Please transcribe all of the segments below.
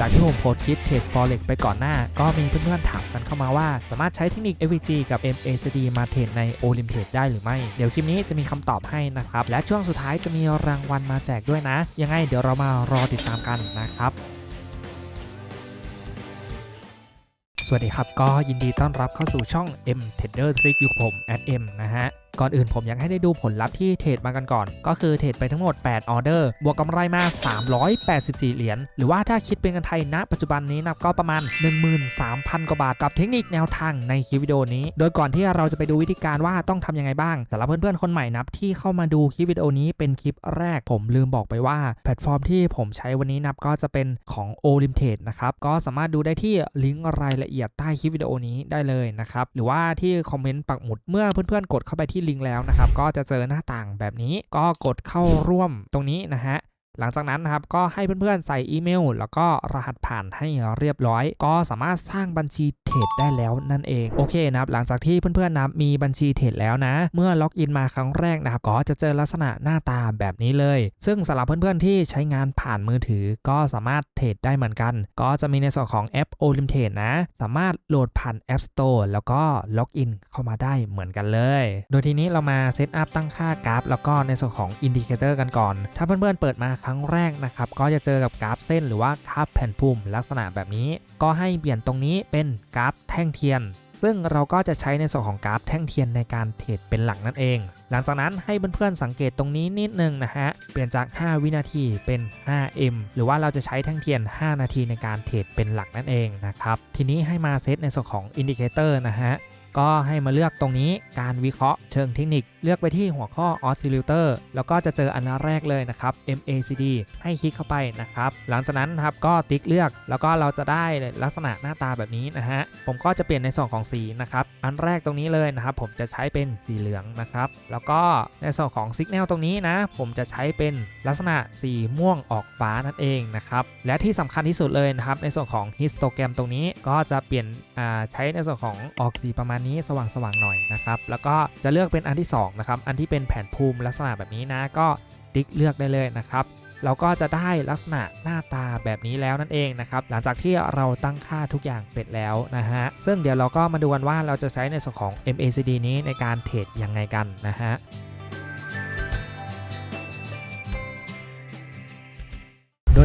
จากที่ผมโพสคลิปเทรด forex ไปก่อนหน้า ก็มีเพื่อนๆถามกันเข้ามาว่า สามารถใช้เทคนิค FVG กับ MACD มาเทรดใน o l i m t r a d e ได้หรือไม่ เดี๋ยวคลิปนี้จะมีคำตอบให้นะครับ และช่วงสุดท้ายจะมีรางวัลมาแจกด้วยนะ ยังไงเดี๋ยวเรามารอติดตามกันนะครับสวัสดีครับ ก็ยินดีต้อนรับเข้าสู่ช่อง M Trader Trick อยู่กับผม M นะฮะ ก่อนอื่นผมอยากให้ได้ดูผลลัพธ์ที่เทรดมากันก่อน ก็คือเทรดไปทั้งหมด 8 ออเดอร์ บวกกำไรมา 384 เหรียญ หรือว่าถ้าคิดเป็นเงินไทยณ ปัจจุบันนี้นับก็ประมาณ 13,000 กว่าบาทกับเทคนิคแนวทางในคลิปวิดีโอนี้ โดยก่อนที่เราจะไปดูวิธีการว่าต้องทำยังไงบ้างสำหรับเพื่อนๆ คนใหม่นับที่เข้ามาดูคลิปวิดีโอนี้เป็นคลิปแรกผมลืมบอกไปว่า แพลตฟอร์มที่ผมใช้วันนี้นับก็จะเป็นของ o l i m t a d นะครับก็สามารถดูได้ที่ลิงก์รายละเอียดใต้คลิปวิดีโอนี้ได้เลยนะครับหรือว่าที่คอมเมนต์ปักหมุดเมื่อเพื่อนๆกดเข้าไปที่ลิงก์แล้วนะครับ ก็จะเจอหน้าต่างแบบนี้ก็กดเข้าร่วมตรงนี้นะฮะ หลังจากนั้นนะครับก็ให้เพื่อนๆใส่อีเมล แล้วก็รหัสผ่านให้เรียบร้อย ก็สามารถสร้างบัญชีเทรดได้แล้วนั่นเองโอเคนะครับหลังจากที่เพื่อนๆนะมีบัญชีเทรดแล้วนะ เมื่อล็อกอินมาครั้งแรกนะครับก็จะเจอลักษณะหน้าตาแบบนี้เลย ซึ่งสำหรับเพื่อนๆที่ใช้งานผ่านมือถือ ก็สามารถเทรดได้เหมือนกัน ก็จะมีในส่วนของแอป o l i m t r a d e นะ สามารถโหลดผ่าน App Store แล้วก็ล็อกอินเข้ามาได้เหมือนกันเลย โดยทีนี้เรามาเซตอัพตั้งค่ากราฟ แล้วก็ในส่วนของอินดิเคเตอร์กันก่อน ถ้าเพื่อนๆเปิดมาครั้งแรกนะครับก็จะเจอกับกราฟเส้นหรือว่ากราฟแผ่นพุ่มลักษณะแบบนี้ ก็ให้เปลี่ยนตรงนี้เป็นกราฟแท่งเทียน ซึ่งเราก็จะใช้ในส่วนของกราฟแท่งเทียนในการเทรดเป็นหลักนั่นเอง หลังจากนั้นให้เพื่อนๆสังเกตตรงนี้นิดนึงนะฮะเปลี่ยนจาก 5 วินาทีเป็น 5M หรือว่าเราจะใช้แท่งเทียน 5 นาทีในการเทรดเป็นหลักนั่นเองนะครับทีนี้ให้มาเซตในส่วนของอินดิเคเตอร์นะฮะ ก็ให้มาเลือกตรงนี้การวิเคราะห์เชิงเทคนิค เลือกไปที่หัวข้อ Oscillator แล้วก็จะเจออันแรกเลยนะครับ MACD ให้คลิกเข้าไปนะครับ หลังจากนั้นนะครับก็ติ๊กเลือก แล้วก็เราจะได้ลักษณะหน้าตาแบบนี้นะฮะ ผมก็จะเปลี่ยนในส่วนของสีนะครับ อันแรกตรงนี้เลยนะครับ ผมจะใช้เป็นสีเหลืองนะครับ แล้วก็ในส่วนของ Signal ตรงนี้นะ ผมจะใช้เป็นลักษณะสีม่วงออกฟ้านั่นเองนะครับ และที่สำคัญที่สุดเลยนะครับ ในส่วนของ Histogram ตรงนี้ก็จะเปลี่ยนใช้ในส่วนของออกสีประมาณนี้สว่างๆหน่อยนะครับ แล้วก็จะเลือกเป็นอันที่สองนะครับ อันที่เป็นแผ่นภูมิลักษณะแบบนี้นะ ก็ติ๊กเลือกได้เลยนะครับเราก็จะได้ลักษณะหน้าตาแบบนี้แล้วนั่นเองนะครับ หลังจากที่เราตั้งค่าทุกอย่างเสร็จแล้วนะฮะ ซึ่งเดี๋ยวเราก็มาดูกันว่าเราจะใช้ในส่วนของ MACD นี้ในการเทรดยังไงกันนะฮะ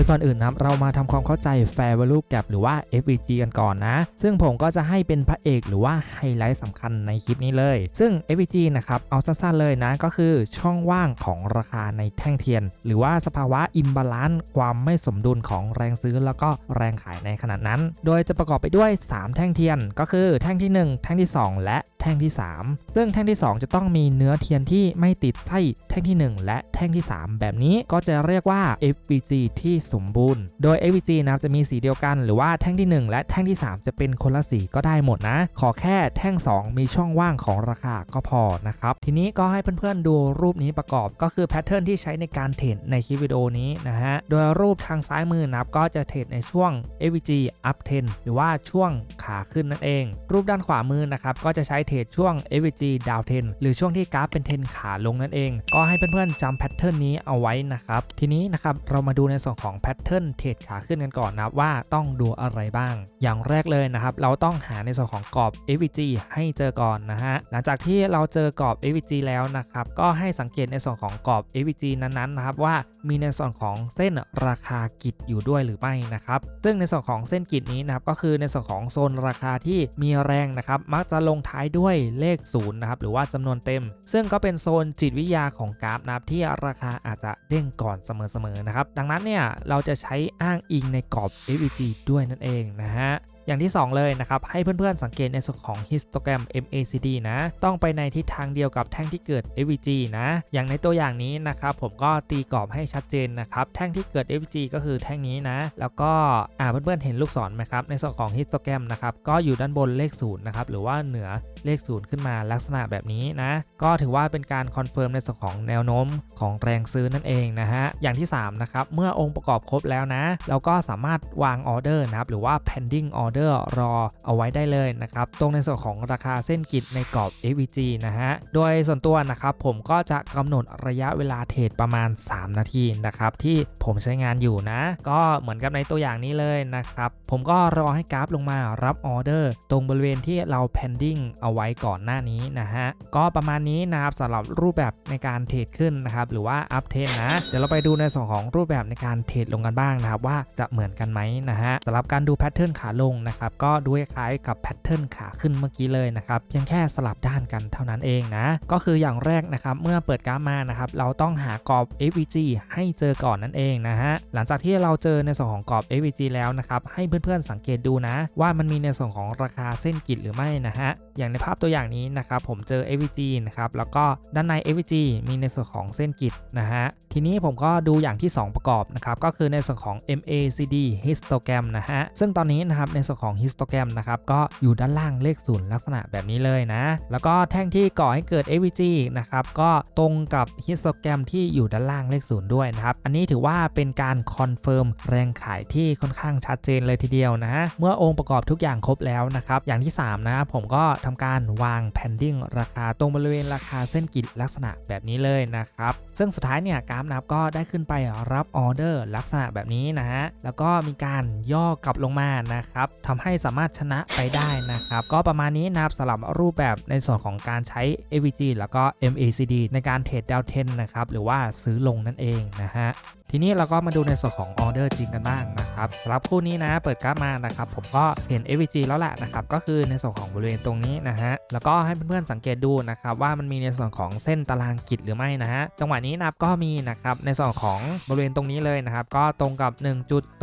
ยก่อนอื่นนะครับเรามาทำความเข้าใจ Fair Value Gap หรือว่า FVG กันก่อนนะ ซึ่งผมก็จะให้เป็นพระเอกหรือว่าไฮไลท์สำคัญในคลิปนี้เลย ซึ่ง FVG นะครับ เอาสั้นๆเลยนะ ก็คือช่องว่างของราคาในแท่งเทียน หรือว่าสภาวะอิมบาลานซ์ความไม่สมดุลของแรงซื้อแล้วก็แรงขายในขณะนั้น โดยจะประกอบไปด้วย 3 แท่งเทียน ก็คือแท่งที่ 1 แท่งที่ 2 และแท่งที่ 3 ซึ่งแท่งที่ 2 จะต้องมีเนื้อเทียนที่ไม่ติดไส้แท่งที่ 1 และแท่งที่ 3 แบบนี้ก็จะเรียกว่า FVG ที่สมบูรณ์ โดย FVG นะครับจะมีสีเดียวกัน หรือว่าแท่งที่ 1 และแท่งที่ 3 จะเป็นคนละสีก็ได้หมดนะ ขอแค่แท่ง 2 มีช่องว่างของราคาก็พอนะครับ ทีนี้ก็ให้เพื่อนๆดูรูปนี้ประกอบก็คือแพทเทิร์นที่ใช้ในการเทรดในคลิปวิดีโอนี้นะฮะ โดยรูปทางซ้ายมือนะครับก็จะเทรดในช่วง FVG up 10หรือว่าช่วงขาขึ้นนั่นเอง รูปด้านขวามือนะครับก็จะใช้เทรดช่วง FVG down 10หรือช่วงที่กราฟเป็นเทรนขาลงนั่นเอง ก็ให้เพื่อนๆจำแพทเทิร์นนี้เอาไว้นะครับ ทีนี้นะครับเรามาดูในส่วนของแพทเทิร์นเทรดขาขึ้นกันก่อนนะว่าต้องดูอะไรบ้าง อย่างแรกเลยนะครับ เราต้องหาในส่วนของกรอบ FVG ให้เจอก่อนนะฮะหลังจากที่เราเจอกรอบ FVG แล้วนะครับก็ให้สังเกตในส่วนของกรอบ FVG นั้นๆนะครับว่ามีในส่วนของเส้นราคากิดอยู่ด้วยหรือไม่นะครับซึ่งในส่วนของเส้นกิดนี้นะครับก็คือในส่วนของโซนราคาที่มีแรงนะครับมักจะลงท้ายด้วยเลขศูนย์นะครับหรือว่าจำนวนเต็ม ซึ่งก็เป็นโซนจิตวิทยาของกราฟนะครับที่ราคาอาจจะเด้งก่อนเสมอๆนะครับดังนั้นเนี่ยเราจะใช้อ้างอิงในกรอบ FVG ด้วยนั่นเองนะฮะอย่างที่ 2 เลยนะครับ ให้เพื่อนๆสังเกตในส่วนของ histogram MACD นะ ต้องไปในทิศทางเดียวกับแท่งที่เกิด FVG นะ อย่างในตัวอย่างนี้นะครับ ผมก็ตีกรอบให้ชัดเจนนะครับ แท่งที่เกิด FVG ก็คือแท่งนี้นะ แล้วก็อ่าเพื่อนๆเห็นลูกศรไหมครับ ในส่วนของ histogram นะครับ ก็อยู่ด้านบนเลข0นะครับ หรือว่าเหนือเลข0ขึ้นมาลักษณะแบบนี้นะ ก็ถือว่าเป็นการคอนเฟิร์มในส่วนของแนวโน้มของแรงซื้อนั่นเองนะฮะ อย่างที่3นะครับ เมื่อองค์ประกอบครบแล้วนะ เราก็สามารถวางออเดอร์นะครับ หรือว่า pending order order รอเอาไว้ได้เลยนะครับ ตรงในส่วนของราคาเส้นกิจในกรอบ AVG นะฮะ โดยส่วนตัวนะครับผมก็จะกำหนดระยะเวลาเทรดประมาณ 3 นาทีนะครับที่ผมใช้งานอยู่นะ ก็เหมือนกับในตัวอย่างนี้เลยนะครับ ผมก็รอให้กราฟลงมารับออเดอร์ ตรงบริเวณที่เรา pending เอาไว้ก่อนหน้านี้นะฮะ ก็ประมาณนี้นะครับสำหรับรูปแบบในการเทรดขึ้นนะครับหรือว่าอัพเทรนนะ เดี๋ยวเราไปดูในส่วนของรูปแบบในการเทรดลงกันบ้างนะครับว่าจะเหมือนกันไหมนะฮะสำหรับการดูแพทเทิร์นขาลงนะครับ ก็ดูคล้ายกับแพทเทิร์นขาขึ้นเมื่อกี้เลยนะครับเพียงแค่สลับด้านกันเท่านั้นเองนะ ก็คืออย่างแรกนะครับเมื่อเปิดกราฟมานะครับเราต้องหากรอบ FVG ให้เจอก่อนนั่นเองนะฮะหลังจากที่เราเจอในส่วนของกรอบ FVG แล้วนะครับให้เพื่อนๆสังเกตดูนะ ว่ามันมีในส่วนของราคาเส้นกิจหรือไม่นะฮะอย่างในภาพตัวอย่างนี้นะครับผมเจอ FVG นะครับแล้วก็ด้านใน FVG มีในส่วนของเส้นกิจนะฮะทีนี้ผมก็ดูอย่างที่ 2 ประกอบนะครับก็คือในส่วนของ MACD histogram นะฮะซึ่งตอนนี้นะครับในส่วนของ histogram นะครับก็อยู่ด้านล่างเลขศูนย์ลักษณะแบบนี้เลยนะ แล้วก็แท่งที่ก่อให้เกิด FVG นะครับก็ตรงกับ histogram ที่อยู่ด้านล่างเลขศูนย์ด้วยนะครับอันนี้ถือว่าเป็นการคอนเฟิร์มแรงขายที่ค่อนข้างชัดเจนเลยทีเดียวนะเมื่อองค์ประกอบทุกอย่างครบแล้วนะครับอย่างที่ 3 นะครับผมก็ทำการวางแพนดิ้งราคาตรงบริเวณราคาเส้นกิจลักษณะแบบนี้เลยนะครับซึ่งสุดท้ายเนี่ยกราฟนับก็ได้ขึ้นไปรับออเดอร์ลักษณะแบบนี้นะฮะแล้วก็มีการย่อกลับลงมานะครับทำให้สามารถชนะไปได้นะครับ ก็ประมาณนี้นะครับสำหรับรูปแบบในส่วนของการใช้ AVG แล้วก็ MACD ในการเทรดดาวเทนนะครับ หรือว่าซื้อลงนั่นเองนะฮะ ทีนี้เราก็มาดูในส่วนของออเดอร์จริงกันบ้างนะครับสำหรับคู่นี้นะเปิดกราฟมานะครับผมก็เห็น AVG แล้วแหละนะครับก็คือในส่วนของบริเวณตรงนี้นะฮะแล้วก็ให้เพื่อนๆสังเกตดูนะครับว่ามันมีในส่วนของเส้นตารางกิจหรือไม่นะฮะจังหวะนี้นับก็มีนะครับในส่วนของบริเวณตรงนี้เลยนะครับก็ตรงกับ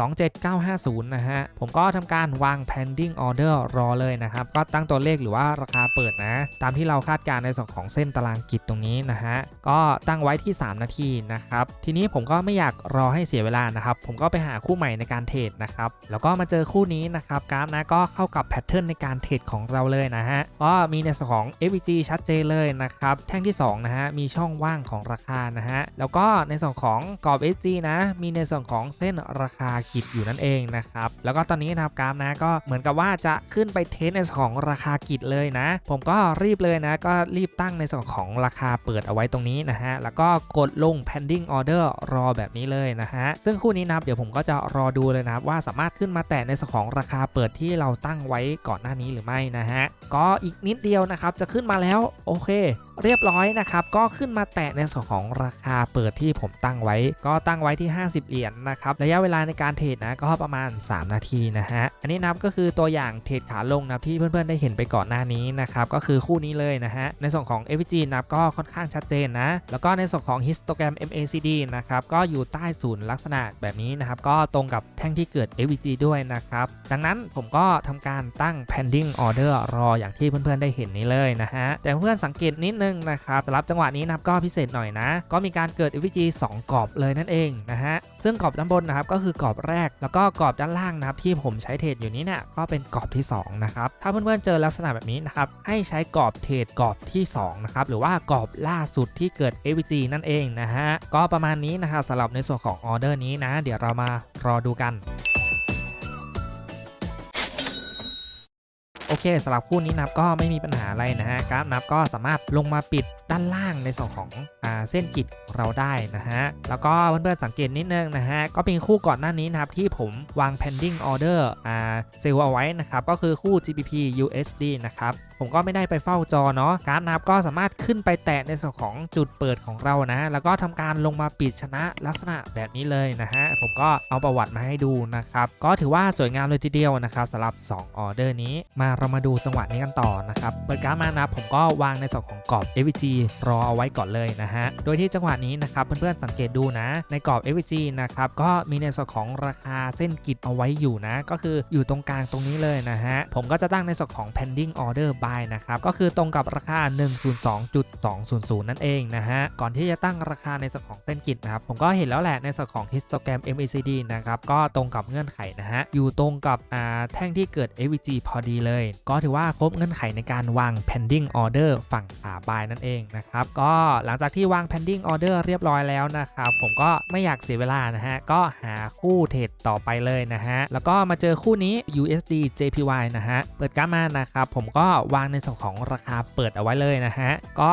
1.27950 นะฮะผมก็ทำการวาง pending order รอเลยนะครับก็ตั้งตัวเลขหรือว่าราคาเปิดนะ ตามที่เราคาดการณ์ในส่วนของเส้นตารางกิจตรงนี้นะฮะก็ตั้งไว้ที่ 3 นาทีนะครับทีนี้ผมก็ไม่อยากรอให้เสียเวลานะครับ ผมก็ไปหาคู่ใหม่ในการเทรดนะครับ แล้วก็มาเจอคู่นี้นะครับกราฟนะก็เข้ากับแพทเทิร์นในการเทรดของเราเลยนะฮะก็มีในส่วนของ FVG ชัดเจนเลยนะครับแท่งที่2นะฮะมีช่องว่างของราคานะฮะแล้วก็ในส่วนของกรอบ FG นะมีในส่วนของเส้นราคากิจอยู่นั่นเองนะครับแล้วก็ตอนนี้นะครับกราฟนะก็เหมือนกับว่าจะขึ้นไปเทสในส่วนของราคากิจเลยนะ ผมก็รีบเลยนะก็รีบตั้งในส่วนของราคาเปิดเอาไว้ตรงนี้นะฮะแล้วก็กดลง pending order รอแบบนี้เลยนะฮะซึ่งคู่นี้นะครับเดี๋ยวผมก็จะรอดูเลยนะครับว่าสามารถขึ้นมาแตะในสของราคาเปิดที่เราตั้งไว้ก่อนหน้านี้หรือไม่นะฮะก็อีกนิดเดียวนะครับจะขึ้นมาแล้วโอเค เรียบร้อยนะครับ ก็ขึ้นมาแตะในส่วนของราคาเปิดที่ผมตั้งไว้ ก็ตั้งไว้ที่ 50 เหรียญนนะครับ ระยะเวลาในการเทรดนะก็ประมาณ 3 นาทีนะฮะ อันนี้นับก็คือตัวอย่างเทรดขาลงนะที่เพื่อนๆได้เห็นไปก่อนหน้านี้นะครับ ก็คือคู่นี้เลยนะฮะ ในส่วนของ FG นับก็ค่อนข้างชัดเจนนะ แล้วก็ในส่วนของ histogram MACD นะครับ ก็อยู่ใต้ศูนย์ลักษณะแบบนี้นะครับ ก็ตรงกับแท่งที่เกิด FVG ด้วยนะครับ ดังนั้นผมก็ทำการตั้ง pending order รออย่างที่เพื่อนๆได้เห็นนี้เลยนะฮะ แต่เพื่อนสังเกตนิดนึงนะครับสำหรับจังหวะนี้นะครับก็พิเศษหน่อยนะ ก็มีการเกิด FVG 2กรอบเลยนั่นเองนะฮะซึ่งกรอบด้านบนนะครับก็คือกรอบแรกแล้วก็กรอบด้านล่างนะครับที่ผมใช้เทรดอยู่นี้เนี่ยก็เป็นกรอบที่2นะครับถ้าเพื่อนๆเจอลักษณะแบบนี้นะครับให้ใช้กรอบเทรดกรอบที่2นะครับหรือว่ากรอบล่าสุดที่เกิด FVG นั่นเองนะฮะก็ประมาณนี้นะครับสำหรับในส่วนของออเดอร์นี้นะ เดี๋ยวเรามารอดูกัน โอเคสำหรับคู่นี้นับก็ไม่มีปัญหาอะไรนะฮะกราฟนับก็สามารถลงมาปิด ด้านล่างในส่วนของอเส้นกิจของเราได้นะฮะ แล้วก็เพื่อนๆสังเกตนิดนึงนะฮะ ก็เป็นคู่ก่อนหน้านี้นะครับ ที่ผมวาง pending order อ่าเซลเอาไว้นะครับ ก็คือคู่ GBP USD นะครับ ผมก็ไม่ได้ไปเฝ้าจอเนาะกาฟนับก็สามารถขึ้นไปแตะในส่วนของจุดเปิดของเรานะ แล้วก็ทำการลงมาปิดชนะลักษณะแบบนี้เลยนะฮะ ผมก็เอาประวัติมาให้ดูนะครับ ก็ถือว่าสวยงามเลยทีเดียวนะครับสำหรับ 2 ออเดอร์นี้ มาเรามาดูจังหวะนี้กันต่อนะครับ เปิดกาฟมานะผมก็วางในส่วนของกรอบ FVG รอเอาไว้ก่อนเลยนะฮะ โดยที่จังหวะนี้นะครับเพื่อนๆสังเกตดูนะ ในกรอบ FVG นะครับก็มีในส่วนของราคาเส้นกิจเอาไว้อยู่นะ ก็คืออยู่ตรงกลางตรงนี้เลยนะฮะ ผมก็จะตั้งในส่วนของ pending order buy นะครับก็คือตรงกับราคา 102.200 นั่นเองนะฮะ ก่อนที่จะตั้งราคาในส่วนของเส้นกิจนะครับผมก็เห็นแล้วแหละในส่วนของ histogram MACD นะครับก็ตรงกับเงื่อนไขนะฮะอยู่ตรงกับแท่งที่เกิด FVG พอดีเลย ก็ถือว่าครบเงื่อนไขในการวาง pending order ฝั่งขา buy นั่นเองนะครับก็หลังจากที่วาง pending order เรียบร้อยแล้วนะครับผมก็ไม่อยากเสียเวลานะฮะก็หาคู่เทรดต่อไปเลยนะฮะแล้วก็มาเจอคู่นี้ USD JPY นะฮะเปิดกล้ามานะครับผมก็วางในส่วนของราคาเปิดเอาไว้เลยนะฮะก็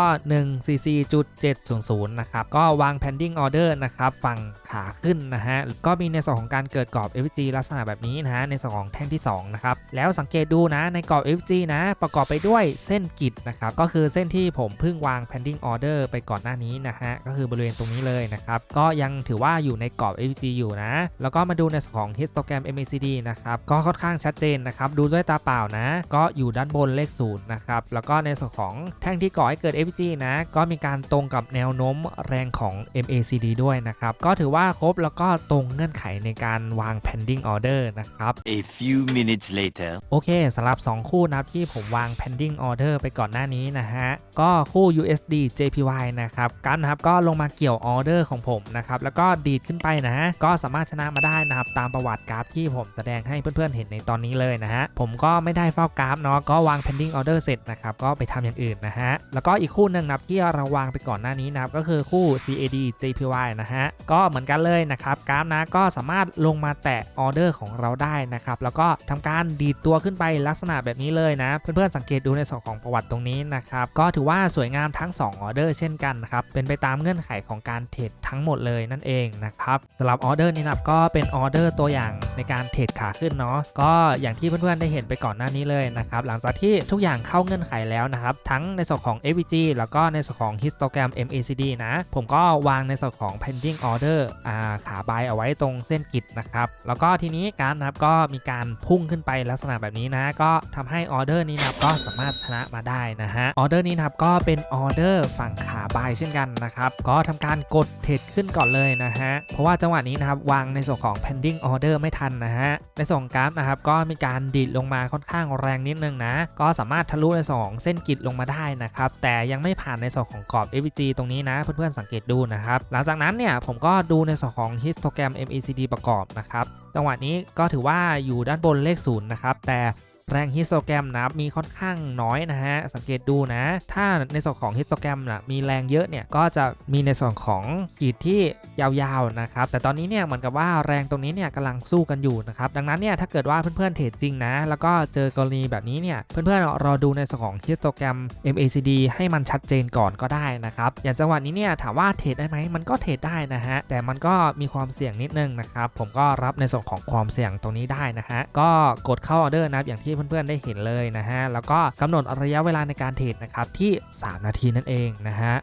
144.700นะครับก็วาง pending order นะครับฝั่งขาขึ้นนะฮะก็มีในส่วนของการเกิดกรอบ FG ลักษณะแบบนี้นะฮะในส่วนของแท่งที่2นะครับแล้วสังเกตดูนะในกรอบ FG นะประกอบไปด้วยเส้นกิดนะครับก็คือเส้นที่ผมเพิ่งวาง pending order ไปก่อนหน้านี้นะฮะก็คือบริเวณตรงนี้เลยนะครับก็ยังถือว่าอยู่ในกรอบ FG อยู่นะ แล้วก็มาดูในส่วนของ histogram MACD นะครับก็ค่อนข้างชัดเจนนะครับดูด้วยตาเปล่านะ ก็อยู่ด้านบนเลขศูนย์นะครับแล้วก็ในส่วนของแท่งที่ก่อให้เกิด FG นะก็มีการตรงกับแนวโน้มแรงของ MACD ด้วยนะครับก็ถือว่าครบแล้วก็ตรงเงื่อนไขในการวาง pending order นะครับ A few minutes later. โอเคสำหรับ 2 คู่นะครับที่ผมวาง pending order ไปก่อนหน้านี้นะฮะก็คู่ USD JPY นะครับกันนะครับก็ลงมาเกี่ยวออเดอร์ของผมนะครับแล้วก็ดีดขึ้นไปนะก็สามารถชนะมาได้นะครับตามประวัติกราฟที่ผมแสดงให้เพื่อนๆเห็นในตอนนี้เลยนะฮะผมก็ไม่ได้เฝ้ากราฟเนาะก็วาง pending order เสร็จนะครับก็ไปทำอย่างอื่นนะฮะแล้วก็อีกคู่หนึ่งนะครับที่เราวางไปก่อนหน้านี้นะครับก็คือคู่ CAD JPY นะฮะก็เหมือนกันเลยนะครับกราฟนะก็สามารถลงมาแตะออเดอร์ของเราได้นะครับแล้วก็ทำการดีดตัวขึ้นไปลักษณะแบบนี้เลยนะ เพื่อนๆสังเกตดูในส่วนของประวัติตรงนี้นะครับก็ถือว่าสวยงามทั้ง 2 ออเดอร์เช่นกันนะครับ เป็นไปตามเงื่อนไขของการเทรดทั้งหมดเลยนั่นเองนะครับสำหรับออเดอร์นี้นะครับก็เป็นออเดอร์ตัวอย่างในการเทรดขาขึ้นเนาะก็อย่างที่เพื่อนๆได้เห็นไปก่อนหน้านี้เลยนะครับหลังจากที่ทุกอย่างเข้าเงื่อนไขแล้วนะครับทั้งในส่วนของ AVG แล้วก็ในส่วนของ histogram MACD นะผมก็วางในส่วนของ pending order อ่าขาบายเอาไว้ตรงเส้นกิดนะครับแล้วก็ทีนี้การนะครับก็มีการพุ่งขึ้นไปลักษณะแบบนี้นะ ก็ทำให้ออเดอร์นี้นะครับก็สามารถชนะมาได้นะฮะออเดอร์นี้นะครับก็เป็นอออเดอร์ฝั่งขาบายเช่นกันนะครับ ก็ทำการกดเทรดขึ้นก่อนเลยนะฮะ เพราะว่าจังหวะนี้นะครับวางในส่วนของ pending order ไม่ทันนะฮะ ในส่วนของกราฟนะครับก็มีการดีดลงมาค่อนข้างแรงนิดนึงนะ ก็สามารถทะลุในส่วนของเส้นกิดลงมาได้นะครับ แต่ยังไม่ผ่านในส่วนของกรอบ FVG ตรงนี้นะเพื่อนๆสังเกตดูนะครับ หลังจากนั้นเนี่ยผมก็ดูในส่วนของ histogram MACD ประกอบนะครับจังหวะนี้ก็ถือว่าอยู่ด้านบนเลขศูนย์นะครับแต่ แรงฮิสโตแกรมนับมีค่อนข้างน้อยนะฮะ สังเกตดูนะ ถ้าในส่วนของฮิสโตแกรมนะมีแรงเยอะเนี่ยก็จะมีในส่วนของขีดที่ยาวๆนะครับ แต่ตอนนี้เนี่ยเหมือนกับว่าแรงตรงนี้เนี่ยกำลังสู้กันอยู่นะครับ ดังนั้นเนี่ยถ้าเกิดว่าเพื่อนๆเทรดจริงนะ แล้วก็เจอกรณีแบบนี้เนี่ยเพื่อนๆรอดูในส่วนของฮิสโตแกรม MACD ให้มันชัดเจนก่อนก็ได้นะครับ อย่างจังหวะนี้เนี่ยถามว่าเทรดได้ไหมมันก็เทรดได้นะฮะ แต่มันก็มีความเสี่ยงนิดนึงนะครับ ผมก็รับในส่วนของความเสี่ยงตรงนี้ได้นะฮะ ก็กดเข้าออเดอร์นะครับอย่างที่เพื่อนๆได้เห็นเลยนะฮะแล้วก็กำหนดระยะเวลาในการเทรดนะครับที่ 3 นาทีนั่นเองนะฮะ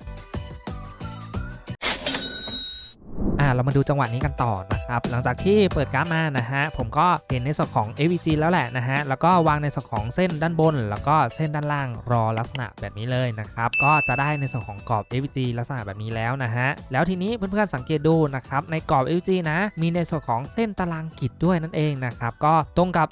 อ่าเรามาดูจังหวะนี้กันต่อนะ ครับหลังจากที่เปิดกราฟมานะฮะผมก็เห็นในส่วนของ AVG แล้วแหละนะฮะแล้วก็วางในส่วนของเส้นด้านบน แล้วก็เส้นด้านล่างรอลักษณะแบบนี้เลยนะครับก็จะได้ในส่วนของกรอบ AVG ลักษณะแบบนี้แล้วนะฮะแล้วทีนี้เพื่อนๆสังเกตดูนะครับในกรอบ AVG นะมีในส่วนของเส้นตารางกิดด้วยนั่นเองนะครับก็ตรงกับ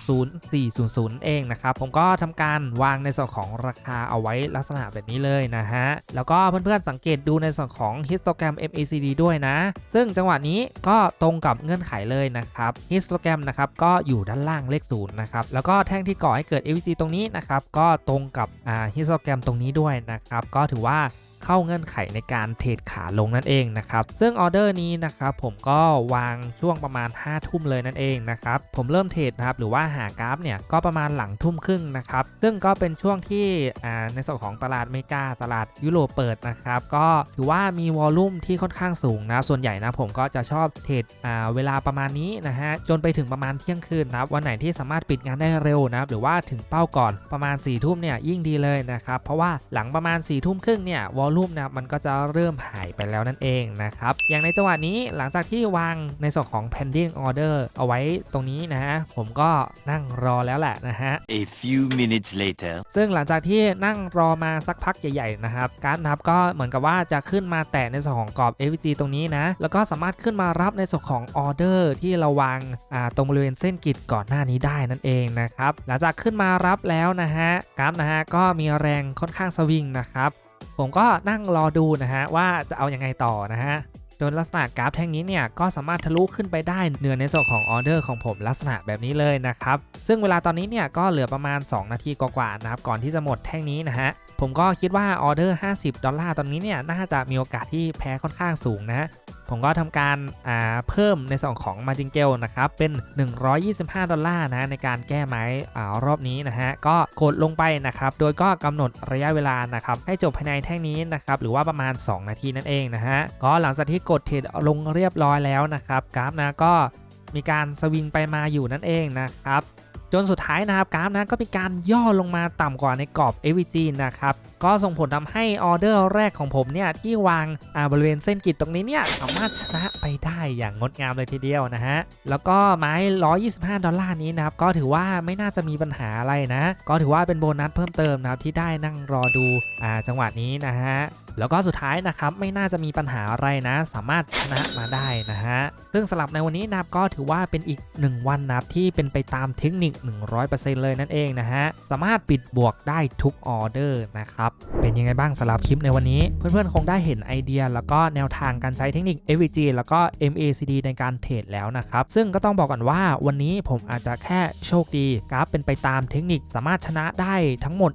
1.10400 เองนะครับผมก็ทำการวางในส่วนของราคาเอาไว้ลักษณะแบบนี้เลยนะฮะแล้วก็เพื่อนๆสังเกตดูในส่วนของ histogram MACD ด้วยนะ ซึ่งจังหวะนี้ก็ตรงกับเงื่อนไขเลยนะครับฮิสโตแกรมนะครับก็อยู่ด้านล่างเลขศูนย์นะครับแล้วก็แท่งที่ก่อให้เกิด AVC ตรงนี้นะครับก็ตรงกับอ่า histogram ตรงนี้ด้วยนะครับก็ถือว่า เข้าเงื่อนไขในการเทรดขาลงนั่นเองนะครับ ซึ่งออเดอร์นี้นะครับผมก็วางช่วงประมาณ 5 ทุ่มเลยนั่นเองนะครับผมเริ่มเทรดนะครับหรือว่าหากราฟเนี่ยก็ประมาณหลังทุ่มครึ่งนะครับซึ่งก็เป็นช่วงที่ในส่วนของตลาดเมกาตลาดยุโรปเปิดนะครับก็ถือว่ามีวอลลุ่มที่ค่อนข้างสูงนะส่วนใหญ่นะผมก็จะชอบเทรดเวลาประมาณนี้นะฮะจนไปถึงประมาณเที่ยงคืนนะครับวันไหนที่สามารถปิดงานได้เร็วนะครับหรือว่าถึงเป้าก่อนประมาณ4ี่ทุ่มเนี่ยยิ่งดีเลยนะครับเพราะว่าหลังประมาณ4ี่ทุ่มครึ่งเนี่ยวอลลุ่มนะมันก็จะเริ่มหายไปแล้วนั่นเองนะครับ อย่างในจังหวะนี้หลังจากที่วางในส่วนของ pending order เอาไว้ตรงนี้นะฮะผมก็นั่งรอแล้วแหละนะฮะ A few minutes later. ซึ่งหลังจากที่นั่งรอมาสักพักใหญ่ๆนะครับการดนับก็เหมือนกับว่าจะขึ้นมาแตะในส่วนของกรอบ AVG ตรงนี้นะ แล้วก็สามารถขึ้นมารับในส่วนของออเดอร์ที่เราวางอ่าตรงบริเวณเส้นกิดก่อนหน้านี้ได้นั่นเองนะครับหลังจากขึ้นมารับแล้วนะฮะกราฟนะฮะก็มีแรงค่อนข้างสวิงนะครับ ผมก็นั่งรอดูนะฮะว่าจะเอาอยัางไงต่อนะฮะจนลักษณะกราฟแท่งนี้เนี่ยก็สามารถทะลุขึ้นไปได้เหนือในส่วนของออเดอร์ของผมลักษณะแบบนี้เลยนะครับ ซึ่งเวลาตอนนี้เนี่ยก็เหลือประมาณ 2 นาทีกว่าๆนะครับก่อนที่จะหมดแท่งนี้นะฮะผมก็คิดว่าออเดอร์ 50 ดอลลาร์ตอนนี้เนี่ยน่าจะมีโอกาสที่แพ้ค่อนข้างสูงนะฮะ ผมก็ทำการาเพิ่มในส่วนของมาจิงเกลนะครับ เป็น 125 ดอลลาร์นะในการแก้ไม้อารอบนี้นะฮะ ก็กดลงไปนะครับ โดยก็กำหนดระยะเวลานะครับ ให้จบภายในแท่งนี้นะครับ หรือว่าประมาณ 2 นาทีนั่นเองนะฮะ ก็หลังจากที่กดเทรดลงเรียบร้อยแล้วนะครับ กราฟนะก็มีการสวิงไปมาอยู่นั่นเองนะครับ จนสุดท้ายนะครับกราฟนะก็มีการย่อลงมาต่ำกว่าในกรอบ AVG นะครับก็ส่งผลทำให้ออเดอร์แรกของผมเนี่ยที่วางาบริเวณเส้นกรีดตรงนี้เนี่ยสามารถชนะไปได้อย่างงดงามเลยทีเดียวนะฮะ แล้วก็ไม้ 125 ดอลลาร์นี้นะครับ ก็ถือว่าไม่น่าจะมีปัญหาอะไรนะ ก็ถือว่าเป็นโบนัสเพิ่มเติมนะครับที่ได้นั่งรอดูอจังหวะนี้นะฮะ แล้วก็สุดท้ายนะครับไม่น่าจะมีปัญหาอะไรนะ สามารถชนะมาได้นะฮะซึ่งสำหรับในวันนี้นับก็ถือว่าเป็นอีก 1 วันนับที่เป็นไปตามเทคนิค 100%เลยนั่นเองนะฮะสามารถปิดบวกได้ทุกออเดอร์นะครับเป็นยังไงบ้างสำหรับคลิปในวันนี้ เพื่อนๆคงได้เห็นไอเดีย แล้วก็แนวทางการใช้เทคนิค FVG แล้วก็ MACD ในการเทรดแล้วนะครับซึ่งก็ต้องบอกก่อนว่าวันนี้ผมอาจจะแค่โชคดีกราฟเป็นไปตามเทคนิคสามารถชนะได้ทั้งหมด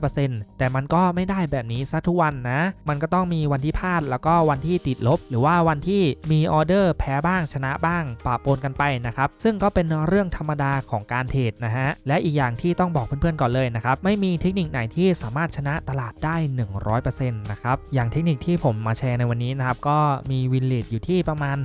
100%แต่มันก็ไม่ได้แบบนี้ซะทุกวันนะมันก็ต้องมีวันที่พลาด แล้วก็วันที่ติดลบ หรือว่าวันที่มีออเดอร์แพ้บ้างชนะบ้างปะปนกันไปนะครับซึ่งก็เป็นเรื่องธรรมดาของการเทรดนะฮะและอีกอย่างที่ต้องบอกเพื่อนๆก่อนเลยนะครับไม่มีเทคนิคไหนที่สามารถชนะตลาดได้ 100%นะครับอย่างเทคนิคที่ผมมาแชร์ในวันนี้นะครับก็มีวินเลทอยู่ที่ประมาณ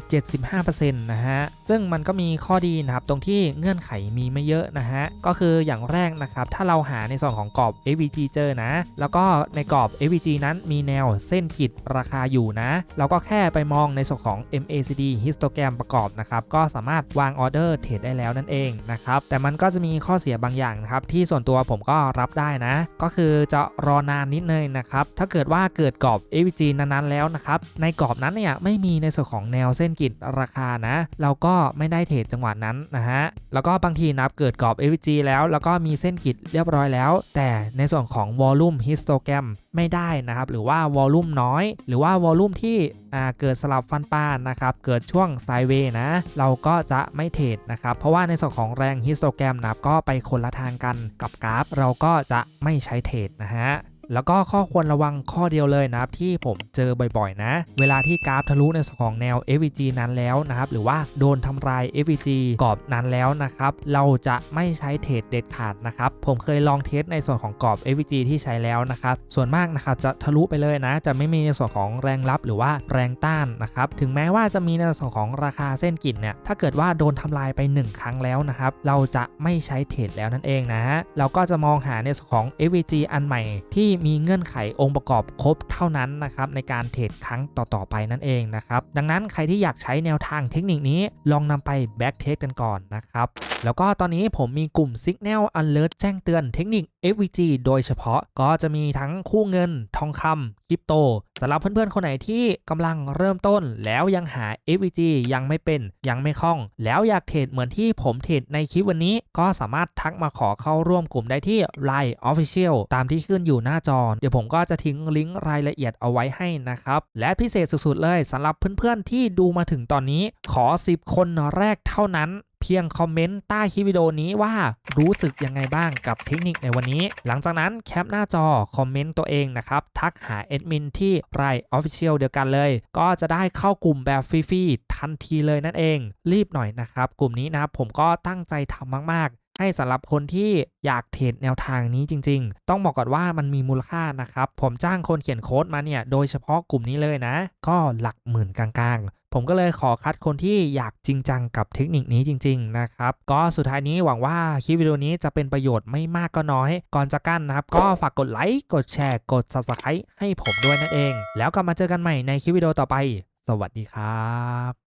75%นะฮะซึ่งมันก็มีข้อดีนะครับตรงที่เงื่อนไขมีไม่เยอะนะฮะก็คืออย่างแรกนะครับถ้าเราหาในส่วนของกรอบ AVG เจอนะแล้วก็ในกรอบ AVG นั้นมีแนวเส้นกิดราคาอยู่นะ เราก็แค่ไปมองในส่วนของ MACD histogram ประกอบนะครับ ก็สามารถวางออเดอร์เทรดได้แล้วนั่นเองนะครับ แต่มันก็จะมีข้อเสียบางอย่างนะครับ ที่ส่วนตัวผมก็รับได้นะ ก็คือจะรอนานนิดนึงนะครับ ถ้าเกิดว่าเกิดกรอบ AVG นั้นๆแล้วนะครับ ในกรอบนั้นเนี่ยไม่มีในส่วนของแนวเส้นกิดราคานะ เราก็ไม่ได้เทรดจังหวะนั้นนะฮะ แล้วก็บางทีนับเกิดกรอบ AVG แล้ว แล้วก็มีเส้นกิดเรียบร้อยแล้ว แต่ในส่วนของ volume histogram ไม่ได้นะครับ หรือว่าวอลลุ่มน้อย หรือว่าวอลลุ่มที่เกิดสลับฟันปานนะครับ เกิดช่วงไซเวย์นะ เราก็จะไม่เทรดนะครับ เพราะว่าในส่วนของแรงฮิสโตแกรมนะก็ไปคนละทางกันกับกราฟ เราก็จะไม่ใช้เทรดนะฮะ แล้วก็ข้อควรระวังข้อเดียวเลยนะครับที่ผมเจอบ่อยๆ นะ เวลาที่กราฟทะลุในส่วนของแนว FVG นั้นแล้วนะครับ หรือว่าโดนทำลาย FVG กรอบนั้นแล้วนะครับ เราจะไม่ใช้เทรดเด็ดขาดนะครับ ผมเคยลองเทสในส่วนของกรอบ FVG ที่ใช้แล้วนะครับ ส่วนมากนะครับจะทะลุไปเลยนะ จะไม่มีในส่วนของแรงรับหรือว่าแรงต้านนะครับ ถึงแม้ว่าจะมีในส่วนของราคาเส้นกิ่นเนี่ย ถ้าเกิดว่าโดนทำลายไป 1 ครั้งแล้วนะครับ เราจะไม่ใช้เทรดแล้วนั่นเองนะ เราก็จะมองหาในส่วนของ FVG อันใหม่ที่มีเงื่อนไของค์ประกอบครบเท่านั้นนะครับในการเทรดครั้งต่อๆไปนั่นเองนะครับดังนั้นใครที่อยากใช้แนวทางเทคนิคนี้ลองนำไปแบ็กเทสกันก่อนนะครับแล้วก็ตอนนี้ผมมีกลุ่ม Signal Alert แจ้งเตือนเทคนิค FVG โดยเฉพาะก็จะมีทั้งคู่เงินทองคำคริปโตสำหรับเพื่อนๆ คนไหนที่กำลังเริ่มต้นแล้วยังหา FVG ยังไม่เป็นยังไม่คล่อง แล้วอยากเทรดเหมือนที่ผมเทรดในคลิปวันนี้ ก็สามารถทักมาขอเข้าร่วมกลุ่มได้ที่ Line Official ตามที่ขึ้นอยู่หน้าจอเดี๋ยวผมก็จะทิ้งลิงก์รายละเอียดเอาไว้ให้นะครับ และพิเศษสุดๆเลยสำหรับเพื่อนๆที่ดูมาถึงตอนนี้ขอ 10 คนแรกเท่านั้นเพียงคอมเมนต์ใต้คลิปวิดีโอนี้ว่ารู้สึกยังไงบ้างกับเทคนิคในวันนี้ หลังจากนั้นแคปหน้าจอคอมเมนต์ตัวเองนะครับ ทักหาแอดมินที่ไรออฟฟิเชียลเดียวกันเลย ก็จะได้เข้ากลุ่มแบบฟรีๆทันทีเลยนั่นเอง รีบหน่อยนะครับ กลุ่มนี้นะผมก็ตั้งใจทำมากๆ ให้สำหรับคนที่อยากเทรดแนวทางนี้จริง ๆ ต้องบอกก่อนว่ามันมีมูลค่านะครับ ผมจ้างคนเขียนโค้ดมาเนี่ย โดยเฉพาะกลุ่มนี้เลยนะ ก็หลักหมื่นกลางๆ ผมก็เลยขอคัดคนที่อยากจริงจังกับเทคนิคนี้จริง ๆ นะครับ ก็สุดท้ายนี้หวังว่าคลิปวิดีโอนี้จะเป็นประโยชน์ไม่มากก็น้อย ก่อนจะกั้นนะครับ ก็ฝากกดไลค์ กดแชร์ กด subscribe ให้ผมด้วยนั่นเอง แล้วกลับมาเจอกันใหม่ในคลิปวิดีโอต่อไป สวัสดีครับ